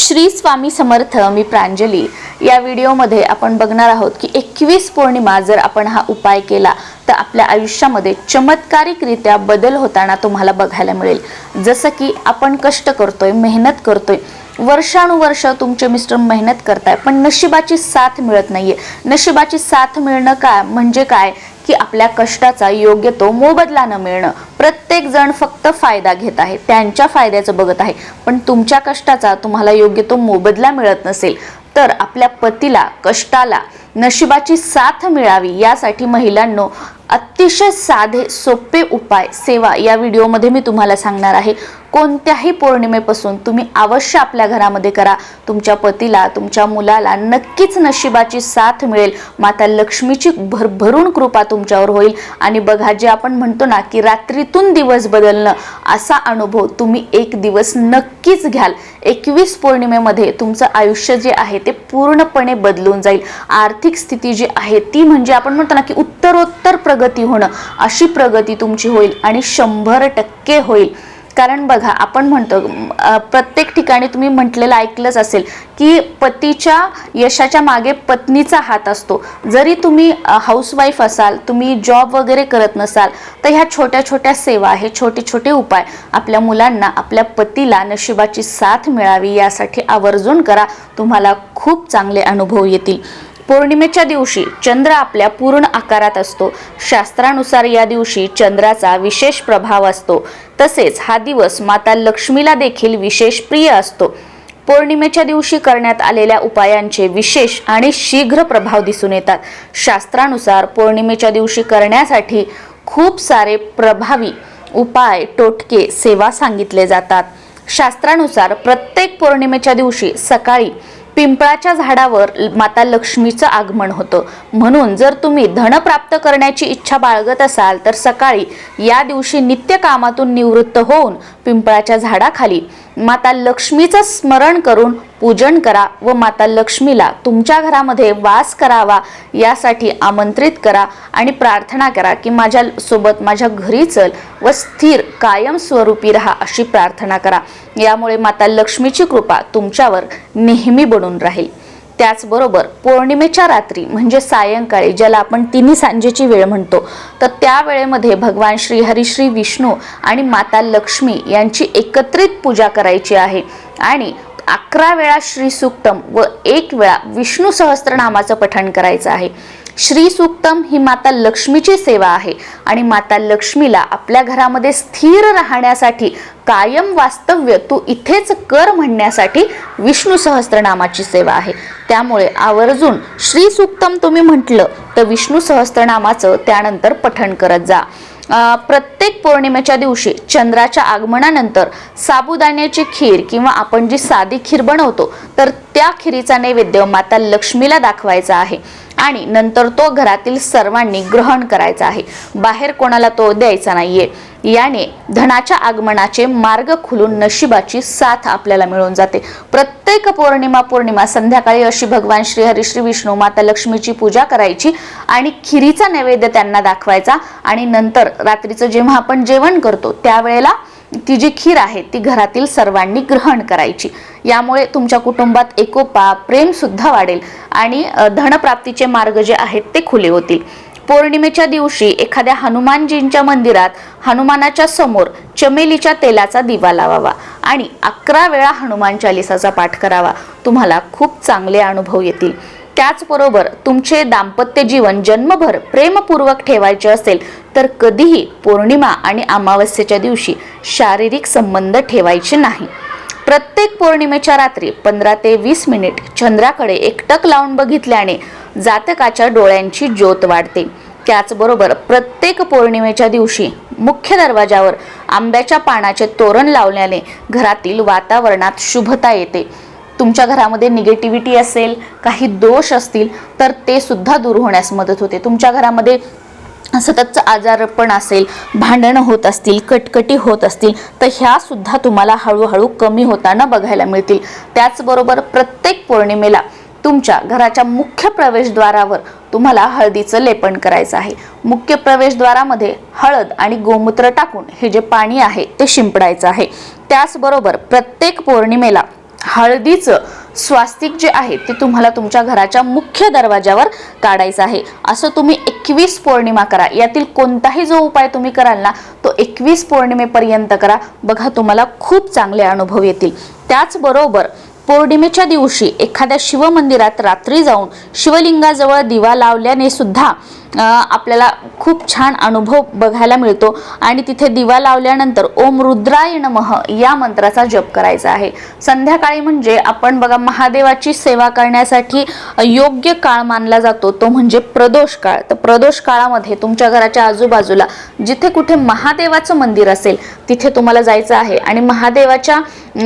श्री स्वामी समर्थ मी प्रांजली. या व्हिडिओमध्ये आपण बघणार आहोत की एकवीस पौर्णिमा जर आपण हा उपाय केला तर आपल्या आयुष्यामध्ये चमत्कारिकरित्या बदल होताना तुम्हाला बघायला मिळेल. जसं की आपण कष्ट करतोय मेहनत करतोय. वर्षानुवर्ष तुमचे मिस्टर मेहनत करताय पण नशिबाची साथ मिळत नाहीये. नशिबाची साथ मिळणं काय म्हणजे काय? की आपल्या कष्टाचा योग्य तो मोबदला न मिळणं. प्रत्येक जण फक्त फायदा घेत आहे त्यांच्या फायद्याचं बघत आहे. पण तुमच्या कष्टाचा तुम्हाला योग्य तो मोबदला मिळत नसेल तर आपल्या पतीला कष्टाला नशिबाची साथ मिळावी यासाठी महिलांनो अतिशय साधे सोपे उपाय सेवा या व्हिडिओमध्ये मी तुम्हाला सांगणार आहे. कोणत्याही पौर्णिमेपासून तुम्ही अवश्य आपल्या घरामध्ये करा. तुमच्या पतीला तुमच्या मुलाला नक्कीच नशिबाची साथ मिळेल. माता लक्ष्मीची भरभरून कृपा तुमच्यावर होईल. आणि बघा जे आपण म्हणतो ना की रात्रीतून दिवस बदलणं असा अनुभव तुम्ही एक दिवस नक्कीच घ्याल. एकवीस पौर्णिमेमध्ये तुमचं आयुष्य जे आहे ते पूर्णपणे बदलून जाईल. आर्थिक आर्थिक स्थिती जी आहे ती म्हणजे आपण म्हणतो ना की उत्तरोत्तर प्रगती होणं. अशी प्रगती तुमची होईल आणि शंभर टक्के होईल. कारण बघा आपण म्हणतो प्रत्येक ठिकाणी तुम्ही म्हटलेलं ऐकलंच असेल की पतीच्या यशाच्या मागे पत्नीचा हात असतो. जरी तुम्ही हाऊसवाईफ असाल तुम्ही जॉब वगैरे करत नसाल तर ह्या छोट्या छोट्या सेवा हे छोटे छोटे उपाय आपल्या मुलांना आपल्या पतीला नशिबाची साथ मिळावी यासाठी आवर्जून करा. तुम्हाला खूप चांगले अनुभव येतील. पौर्णिमेच्या दिवशी चंद्र आपल्या पूर्ण आकारात असतो. शास्त्रानुसार या दिवशी चंद्राचा विशेष प्रभाव असतो. तसेच हा दिवस माता लक्ष्मीला देखील विशेष प्रिय असतो. पौर्णिमेच्या दिवशी करण्यात आलेल्या उपायांचे विशेष आणि शीघ्र प्रभाव दिसून येतात. शास्त्रानुसार पौर्णिमेच्या दिवशी करण्यासाठी खूप सारे प्रभावी उपाय टोटके सेवा सांगितले जातात. शास्त्रानुसार प्रत्येक पौर्णिमेच्या दिवशी सकाळी पिंपळाच्या झाडावर माता लक्ष्मीचं आगमन होतं. म्हणून जर तुम्ही धन प्राप्त करण्याची इच्छा बाळगत असाल तर सकाळी या दिवशी नित्य कामातून निवृत्त होऊन पिंपळाच्या झाडाखाली माता लक्ष्मीचं स्मरण करून पूजन करा व माता लक्ष्मीला तुमच्या घरामध्ये वास करावा यासाठी आमंत्रित करा आणि प्रार्थना करा की माझ्या सोबत माझ्या घरी चल व स्थिर कायमस्वरूपी राहा अशी प्रार्थना करा. यामुळे माता लक्ष्मीची कृपा तुमच्यावर नेहमी पडून राहील. त्याचबरोबर पौर्णिमेच्या रात्री म्हणजे सायंकाळी ज्याला आपण तिन्ही सांजेची वेळ म्हणतो तर त्या वेळेमध्ये भगवान श्री हरी श्री विष्णू आणि माता लक्ष्मी यांची एकत्रित पूजा करायची आहे. आणि अकरा वेळा श्री सुक्तम व एक वेळा विष्णू सहस्त्रनामाचं पठण करायचं आहे. श्री सुक्तम ही माता लक्ष्मीची सेवा आहे आणि माता लक्ष्मीला आपल्या घरामध्ये स्थिर राहण्यासाठी कायम वास्तव्य तू इथेच कर म्हणण्यासाठी विष्णू सहस्त्रनामाची सेवा आहे. त्यामुळे आवर्जून श्री सुक्तम तुम्ही म्हटलं तर विष्णू सहस्त्रनामाचं त्यानंतर पठण करत जा. प्रत्येक पौर्णिमेच्या दिवशी चंद्राच्या आगमनानंतर साबुदाण्याची खीर किंवा आपण जी साधी खीर बनवतो तर त्या खिरीचा नैवेद्य माता लक्ष्मीला दाखवायचा आहे. आणि नंतर तो घरातील सर्वांनी ग्रहण करायचा आहे. बाहेर कोणाला तो द्यायचा नाहीये. याने धनाच्या आगमनाचे मार्ग खुलून नशिबाची साथ आपल्याला मिळून जाते. प्रत्येक पौर्णिमा पौर्णिमा संध्याकाळी अशी भगवान श्री हरी श्री विष्णू माता लक्ष्मीची पूजा करायची आणि खिरीचा नैवेद्य त्यांना दाखवायचा आणि नंतर रात्रीचं जेव्हा आपण जेवण करतो त्यावेळेला ती जी खीर आहे ती घरातील सर्वांनी ग्रहण करायची. यामुळे तुमच्या कुटुंबात एकोपा प्रेम सुद्धा वाढेल आणि धनप्राप्तीचे मार्ग जे आहेत ते खुले होतील. पौर्णिमेच्या दिवशी एखाद्या हनुमानजींच्या मंदिरात हनुमानाच्या समोर चमेलीच्या तेलाचा दिवा लावावा आणि अकरा वेळा हनुमान चालिसाचा पाठ करावा. तुम्हाला खूप चांगले अनुभव येतील. त्याचबरोबर तुमचे दाम्पत्य जीवन जन्मभर प्रेमपूर्वक ठेवायचे असेल तर कधीही पौर्णिमा आणि अमावस्येच्या दिवशी शारीरिक संबंध ठेवायचे नाही. प्रत्येक पौर्णिमेच्या रात्री पंधरा ते वीस मिनिट चंद्राकडे एकटक लावून बघितल्याने जातकाच्या डोळ्यांची ज्योत वाढते. त्याचबरोबर प्रत्येक पौर्णिमेच्या दिवशी मुख्य दरवाजावर आंब्याच्या पानाचे तोरण लावल्याने घरातील वातावरणात शुभता येते. तुमच्या घरामध्ये निगेटिव्हिटी असेल काही दोष असतील तर ते सुद्धा दूर होण्यास मदत होते. तुमच्या घरामध्ये सततचं आजारपण असेल भांडणं होत असतील कटकटी होत असतील तर ह्या सुद्धा तुम्हाला हळूहळू कमी होताना बघायला मिळतील. त्याचबरोबर प्रत्येक पौर्णिमेला तुमच्या घराच्या मुख्य प्रवेशद्वारावर तुम्हाला हळदीचं लेपन करायचं आहे. मुख्य प्रवेशद्वारामध्ये हळद आणि गोमूत्र टाकून हे जे पाणी आहे ते शिंपडायचं आहे. त्याचबरोबर प्रत्येक पौर्णिमेला हळदीचं स्वास्तिक जे आहे ते तुम्हाला तुमच्या घराच्या मुख्य दरवाजावर काढायचं आहे. असं तुम्ही एकवीस पौर्णिमा करा. यातील कोणताही जो उपाय तुम्ही कराल ना तो एकवीस पौर्णिमेपर्यंत करा. बघा तुम्हाला खूप चांगले अनुभव येतील. त्याचबरोबर पौर्णिमेच्या दिवशी एखाद्या शिवमंदिरात रात्री जाऊन शिवलिंगाजवळ दिवा लावल्याने सुद्धा आपल्याला खूप छान अनुभव बघायला मिळतो. आणि तिथे दिवा लावल्यानंतर ओम रुद्राय नमः या मंत्राचा जप करायचा आहे. संध्याकाळी म्हणजे आपण बघा महादेवाची सेवा करण्यासाठी योग्य काळ मानला जातो तो म्हणजे प्रदोष काळ. तर प्रदोष काळामध्ये तुमच्या घराच्या आजूबाजूला जिथे कुठे महादेवाचं मंदिर असेल तिथे तुम्हाला जायचं आहे. आणि महादेवाच्या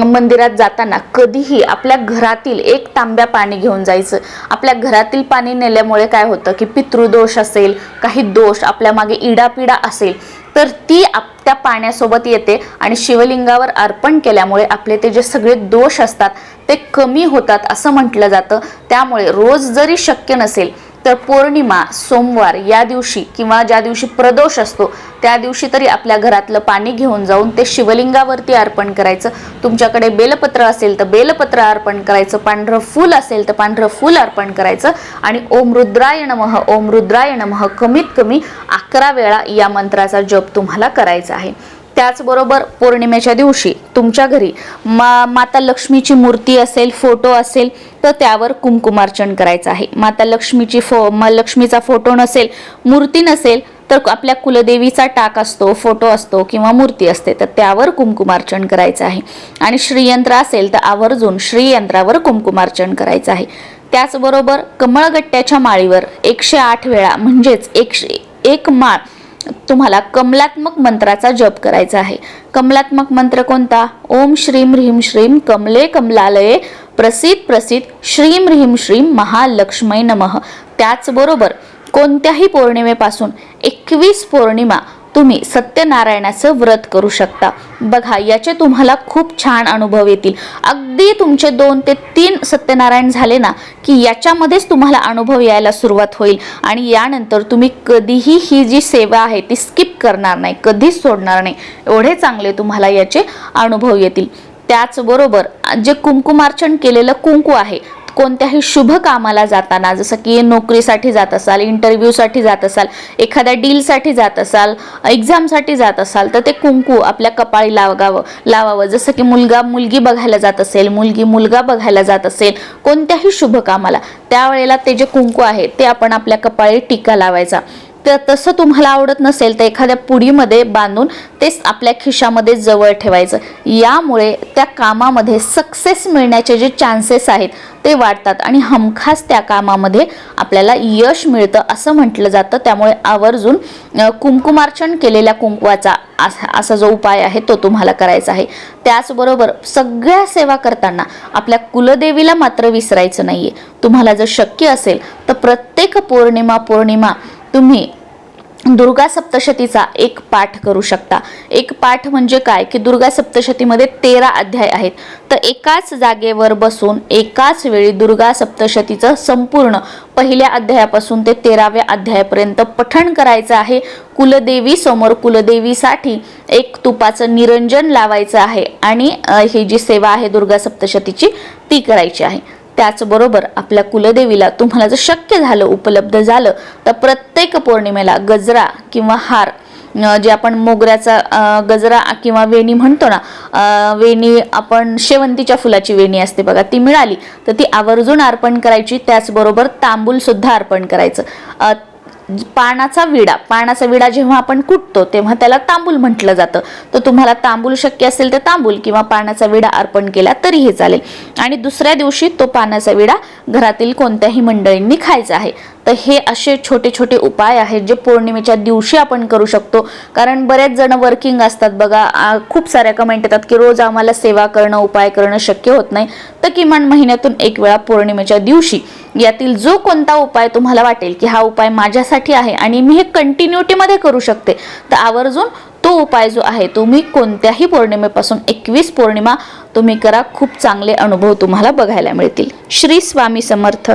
मंदिरात जाताना कधीही आपल्या घरातील एक तांब्या पाणी घेऊन जायचं. आपल्या घरातील पाणी नेल्यामुळे काय होतं की पितृदोष असेल काही दोष आपल्या मागे इडापिडा असेल तर ती आप त्या पाण्यासोबत येते आणि शिवलिंगावर अर्पण केल्यामुळे आपले ते जे सगळे दोष असतात ते कमी होतात असं म्हटलं जातं. त्यामुळे रोज जरी शक्य नसेल तर पौर्णिमा सोमवार या दिवशी किंवा ज्या दिवशी प्रदोष असतो त्या दिवशी तरी आपल्या घरातलं पाणी घेऊन जाऊन ते शिवलिंगावरती अर्पण करायचं. तुमच्याकडे बेलपत्र असेल तर बेलपत्र अर्पण करायचं पांढरं फूल असेल तर पांढरं फूल अर्पण करायचं आणि ओम रुद्राय नमः ओम रुद्राय नमः कमीत कमी अकरा वेळा या मंत्राचा जप तुम्हाला करायचा आहे. त्याचबरोबर पौर्णिमेच्या दिवशी तुमच्या घरी मा माता लक्ष्मीची मूर्ती असेल फोटो असेल तर त्यावर कुंकुमार्चन करायचं आहे. माता लक्ष्मीची फो म लक्ष्मीचा फोटो नसेल मूर्ती नसेल तर आपल्या कुलदेवीचा टाक असतो फोटो असतो किंवा मूर्ती असते तर त्यावर कुंकुमार्चन करायचं आहे. आणि श्रीयंत्र असेल तर आवर्जून श्रीयंत्रावर कुंकुमार्चन करायचं आहे. त्याचबरोबर कमळगट्ट्याच्या माळीवर एकशे आठ वेळा म्हणजेच एकशे एक माळ तुम्हाला कमलात्मक मंत्राचा जप करायचा आहे. कमलात्मक मंत्र कोणता? ओम श्रीम ह्रीम श्रीम कमले कमलालये प्रसिद्ध प्रसिद्ध श्रीम ह्रीम श्रीम महालक्ष्मी नमः. त्याचबरोबर कोणत्याही पौर्णिमेपासून एकवीस पौर्णिमा तुम्ही सत्यनारायणाचं व्रत करू शकता. बघा याचे तुम्हाला खूप छान अनुभव येतील. अगदी तुमचे दोन ते तीन सत्यनारायण झाले ना की याच्यामध्येच तुम्हाला अनुभव यायला सुरुवात होईल. आणि यानंतर तुम्ही कधीही ही जी सेवा आहे ती स्किप करणार नाही कधीच सोडणार नाही. एवढे चांगले तुम्हाला याचे अनुभव येतील. त्याचबरोबर जे कुंकुमार्चन केलेलं कुंकू आहे कोणत्याही शुभ कामाला जाताना जसं की नोकरीसाठी जात असाल इंटरव्ह्यूसाठी जात असाल एखाद्या डीलसाठी जात असाल एक्झामसाठी जात असाल तर ते कुंकू आपल्या कपाळी लावावं लावावं. जसं की मुलगा मुलगी बघायला जात असेल मुलगी मुलगा बघायला जात असेल कोणत्याही शुभ कामाला त्यावेळेला ते जे कुंकू आहे ते आपण आपल्या कपाळी टीका लावायचा. तर तसं तुम्हाला आवडत नसेल तर एखाद्या पुडीमध्ये बांधून तेच आपल्या खिशामध्ये जवळ ठेवायचं. यामुळे त्या कामामध्ये सक्सेस मिळण्याचे जे चान्सेस आहेत ते वाढतात आणि हमखास त्या कामामध्ये आपल्याला यश मिळतं असं म्हटलं जातं. त्यामुळे आवर्जून कुंकुमार्चन केलेल्या कुंकवाचा असा असा जो उपाय आहे तो तुम्हाला करायचा आहे. त्याचबरोबर सगळ्या सेवा करताना आपल्या कुलदेवीला मात्र विसरायचं नाही आहे तुम्हाला जर शक्य असेल तर प्रत्येक पौर्णिमा पौर्णिमा तुम्ही दुर्गा सप्तशतीचा एक पाठ करू शकता. एक पाठ म्हणजे काय? की दुर्गा सप्तशतीमध्ये तेरा अध्याय आहेत. तर एकाच जागेवर बसून एकाच वेळी दुर्गा सप्तशतीचं संपूर्ण पहिल्या अध्यायापासून ते तेराव्या अध्यायापर्यंत पठण करायचं आहे. कुलदेवी समोर कुलदेवीसाठी एक तुपाचं निरंजन लावायचं आहे आणि ही जी सेवा आहे दुर्गा सप्तशतीची ती करायची आहे. त्याचबरोबर आपल्या कुलदेवीला तुम्हाला जर शक्य झालं उपलब्ध झालं तर प्रत्येक पौर्णिमेला गजरा किंवा हार जे आपण मोगऱ्याचा गजरा किंवा वेणी म्हणतो ना वेणी आपण शेवंतीच्या फुलाची वेणी असते बघा ती मिळाली तर ती आवर्जून अर्पण करायची त्याचबरोबर तांबूलसुद्धा अर्पण करायचं. पानाचा विडा पानाचा विडा जेव्हा आपण कुटतो तेव्हा त्याला तांबूल म्हटलं जातं. तर तुम्हाला तांबूल शक्य असेल तर तांबूल किंवा पानाचा विडा अर्पण केला तरीही चालेल. आणि दुसऱ्या दिवशी तो पानाचा विडा घरातील कोणत्याही मंडळींनी खायचा आहे. तर हे असे छोटे छोटे उपाय आहेत जे पौर्णिमेच्या दिवशी आपण करू शकतो. कारण बरेच जण वर्किंग असतात बघा खूप साऱ्या कमेंट येतात की रोज आम्हाला सेवा करणं उपाय करणं शक्य होत नाही. तर किमान महिन्यातून एक वेळा पौर्णिमेच्या दिवशी यातील जो कोणता उपाय तुम्हाला वाटेल की हा उपाय माझ्यासाठी आहे आणि मी हे कंटिन्युटीमध्ये करू शकते तर आवर्जून तो उपाय जो आहे तुम्ही कोणत्याही पौर्णिमेपासून एकवीस पौर्णिमा तुम्ही करा. खूप चांगले अनुभव तुम्हाला बघायला मिळतील. श्री स्वामी समर्थ.